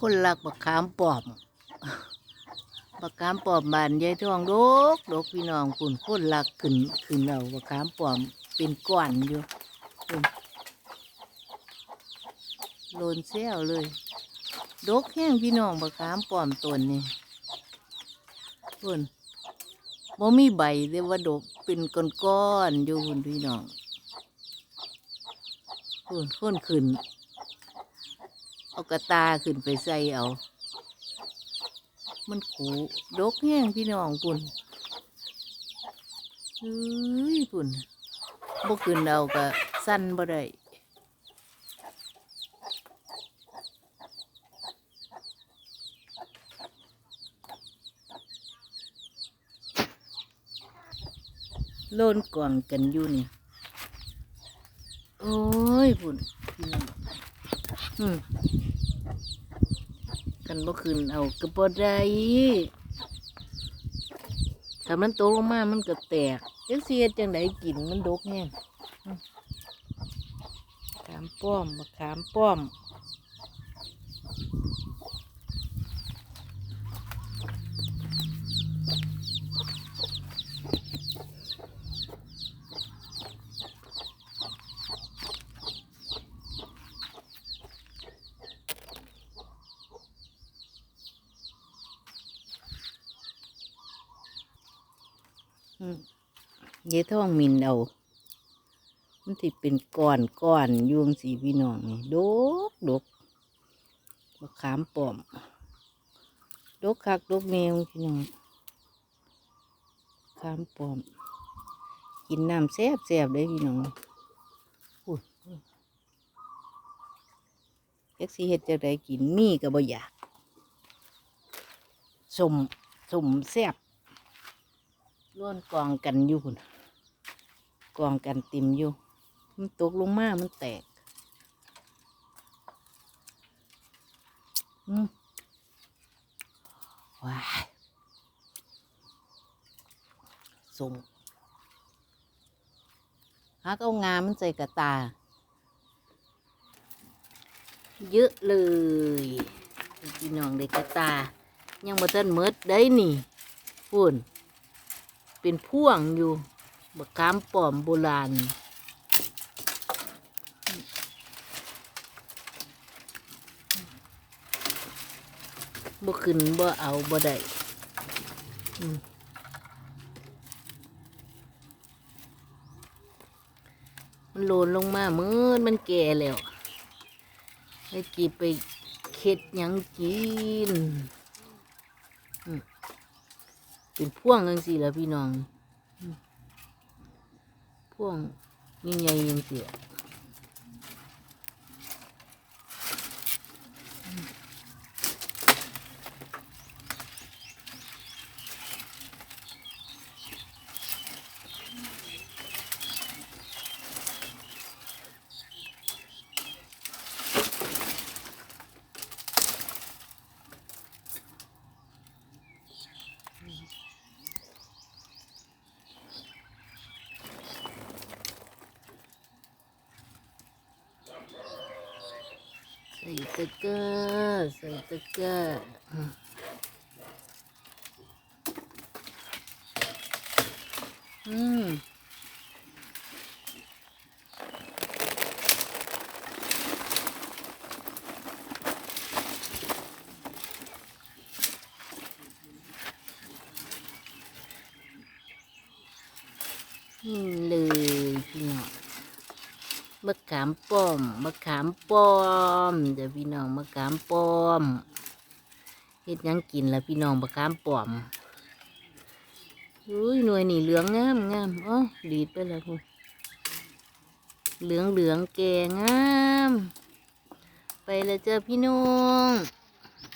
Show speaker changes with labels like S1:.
S1: คนรักบักขามปอมบักขามปอมบานยายทองดกดกพี่น้องคุณคนรักขึ้นขึ้นเอาบักขามปอมเป็นก้อนอยู่คุณโลนเซลเลย ดกแห้งพี่น้องบักขามปอมต้นนี่คุณบ่มีใบเรียกว่าดกเป็นก้อนๆอยู่คุณพี่น้องคุณคนขึ้น เอากระตาขึ้นไปใส่เอา มันขูดกแห้งพี่น้องปุ่นเฮ้ยปุ่นบ่ขึ้นเอาก็สั้นบ่ได้โลนกล่องกันอยู่นี่ โอ้ยปุ่นอืม กันบ่ขึ้นเอากระบ่ได้ถ้ามันตกลงมามันก็แตกจังเสียจังไดกินมันดกแห้งขามป้อมขามป้อม เยายท่องมินเอา มันที่เป็นก้อนก้อนยวงสีพี่น้องนี่ดกดกมะขามป้อม ดกคักดกแมวพี่น้องขามป้อม กินน้ำแซ่บแซ่บเลยพี่น้องอุ้ยเอ็กซีเฮ็ดจะได้กินมีก็บ่อยากสมสมแซ่บ ล้วนกองกันอยู่พุ่นกองกันติมอยู่ มันตกลงมา มันแตก อืมว้ายสมฮักเอางามันใส่กระตา เยอะเลยพี่น้องได้กกระตา ยังมาทันเมดได้นี่พุ่น เป็นพ่วงอยู่บักขามป้อมโบราณบ่ขึ้นบ่เอาบ่ได้มันโลนลงมาเมื่อมันแก่แล้วไอ้กีไปเค็ดยังกิน เป็นพ่วงจังสิแล้วพี่น้อง พ่วงยิ่งใหญ่ยังสิล่ะ ใส่ตะเกร้าใส่ตะเกร้าอืมเลยพี่น้อง มะขามป้อมมะขามป้อมเดี๋ยวพี่น้องมะขามป้อมเฮ็ดยังกินละพี่น้องมะขามป้อมอุ้ยหน่วยนี่เหลืองงามงามอ๋อดีดไปแล้วคุณเหลืองเหลืองแก่งาม ไปแล้วเจอพี่น้อง